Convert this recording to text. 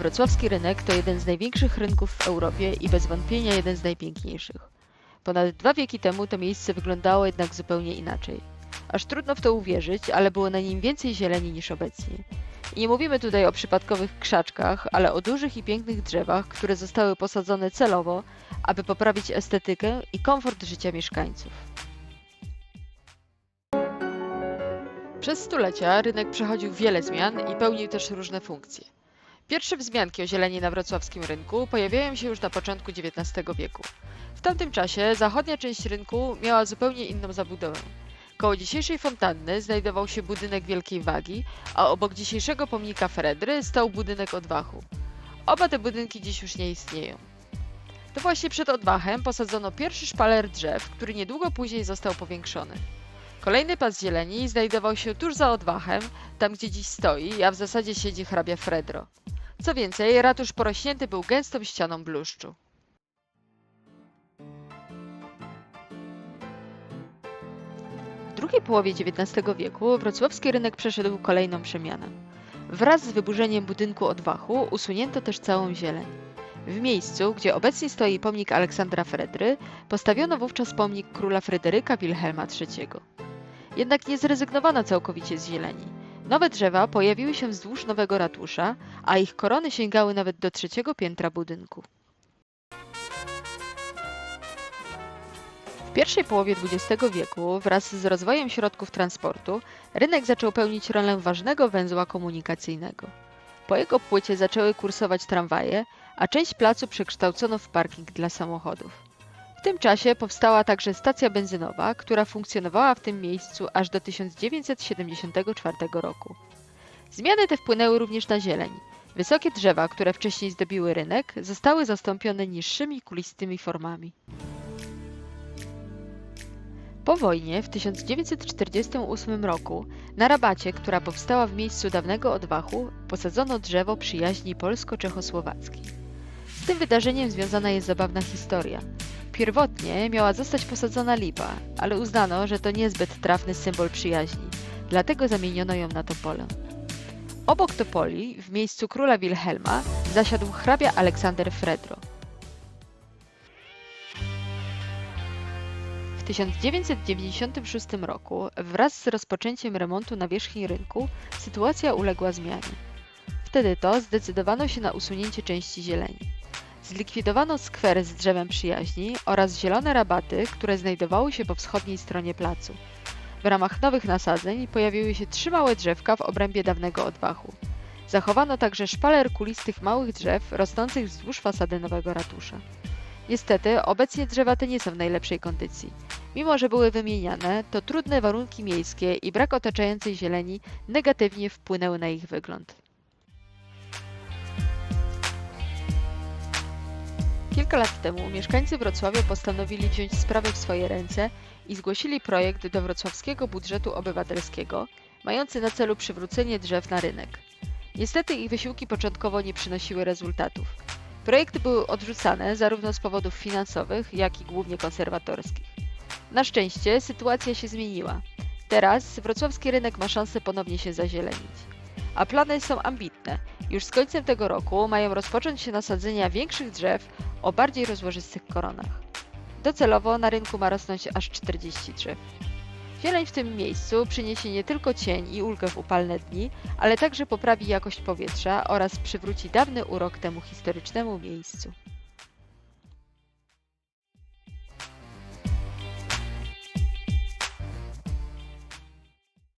Wrocławski rynek to jeden z największych rynków w Europie i bez wątpienia jeden z najpiękniejszych. Ponad dwa wieki temu to miejsce wyglądało jednak zupełnie inaczej. Aż trudno w to uwierzyć, ale było na nim więcej zieleni niż obecnie. I nie mówimy tutaj o przypadkowych krzaczkach, ale o dużych i pięknych drzewach, które zostały posadzone celowo, aby poprawić estetykę i komfort życia mieszkańców. Przez stulecia rynek przechodził wiele zmian i pełnił też różne funkcje. Pierwsze wzmianki o zieleni na wrocławskim rynku pojawiają się już na początku XIX wieku. W tamtym czasie zachodnia część rynku miała zupełnie inną zabudowę. Koło dzisiejszej fontanny znajdował się budynek wielkiej wagi, a obok dzisiejszego pomnika Fredry stał budynek odwachu. Oba te budynki dziś już nie istnieją. To właśnie przed odwachem posadzono pierwszy szpaler drzew, który niedługo później został powiększony. Kolejny pas zieleni znajdował się tuż za odwachem, tam gdzie dziś stoi, a w zasadzie siedzi hrabia Fredro. Co więcej, ratusz porośnięty był gęstą ścianą bluszczu. W drugiej połowie XIX wieku wrocławski rynek przeszedł kolejną przemianę. Wraz z wyburzeniem budynku odwachu usunięto też całą zieleń. W miejscu, gdzie obecnie stoi pomnik Aleksandra Fredry, postawiono wówczas pomnik króla Fryderyka Wilhelma III. Jednak nie zrezygnowano całkowicie z zieleni. Nowe drzewa pojawiły się wzdłuż nowego ratusza, a ich korony sięgały nawet do trzeciego piętra budynku. W pierwszej połowie XX wieku, wraz z rozwojem środków transportu, rynek zaczął pełnić rolę ważnego węzła komunikacyjnego. Po jego płycie zaczęły kursować tramwaje, a część placu przekształcono w parking dla samochodów. W tym czasie powstała także stacja benzynowa, która funkcjonowała w tym miejscu aż do 1974 roku. Zmiany te wpłynęły również na zieleń. Wysokie drzewa, które wcześniej zdobiły rynek, zostały zastąpione niższymi, kulistymi formami. Po wojnie w 1948 roku na rabacie, która powstała w miejscu dawnego odwachu, posadzono drzewo przyjaźni polsko-czechosłowackiej. Z tym wydarzeniem związana jest zabawna historia. Pierwotnie miała zostać posadzona lipa, ale uznano, że to niezbyt trafny symbol przyjaźni, dlatego zamieniono ją na topolę. Obok topoli, w miejscu króla Wilhelma, zasiadł hrabia Aleksander Fredro. W 1996 roku, wraz z rozpoczęciem remontu nawierzchni rynku, sytuacja uległa zmianie. Wtedy to zdecydowano się na usunięcie części zieleni. Zlikwidowano skwer z drzewem przyjaźni oraz zielone rabaty, które znajdowały się po wschodniej stronie placu. W ramach nowych nasadzeń pojawiły się trzy małe drzewka w obrębie dawnego odwachu. Zachowano także szpaler kulistych małych drzew rosnących wzdłuż fasady nowego ratusza. Niestety, obecnie drzewa te nie są w najlepszej kondycji. Mimo, że były wymieniane, to trudne warunki miejskie i brak otaczającej zieleni negatywnie wpłynęły na ich wygląd. Kilka lat temu mieszkańcy Wrocławia postanowili wziąć sprawę w swoje ręce i zgłosili projekt do wrocławskiego budżetu obywatelskiego, mający na celu przywrócenie drzew na rynek. Niestety ich wysiłki początkowo nie przynosiły rezultatów. Projekty były odrzucane zarówno z powodów finansowych, jak i głównie konserwatorskich. Na szczęście sytuacja się zmieniła. Teraz wrocławski rynek ma szansę ponownie się zazielenić. A plany są ambitne. Już z końcem tego roku mają rozpocząć się nasadzenia większych drzew o bardziej rozłożystych koronach. Docelowo na rynku ma rosnąć aż 40 drzew. Zieleń w tym miejscu przyniesie nie tylko cień i ulgę w upalne dni, ale także poprawi jakość powietrza oraz przywróci dawny urok temu historycznemu miejscu.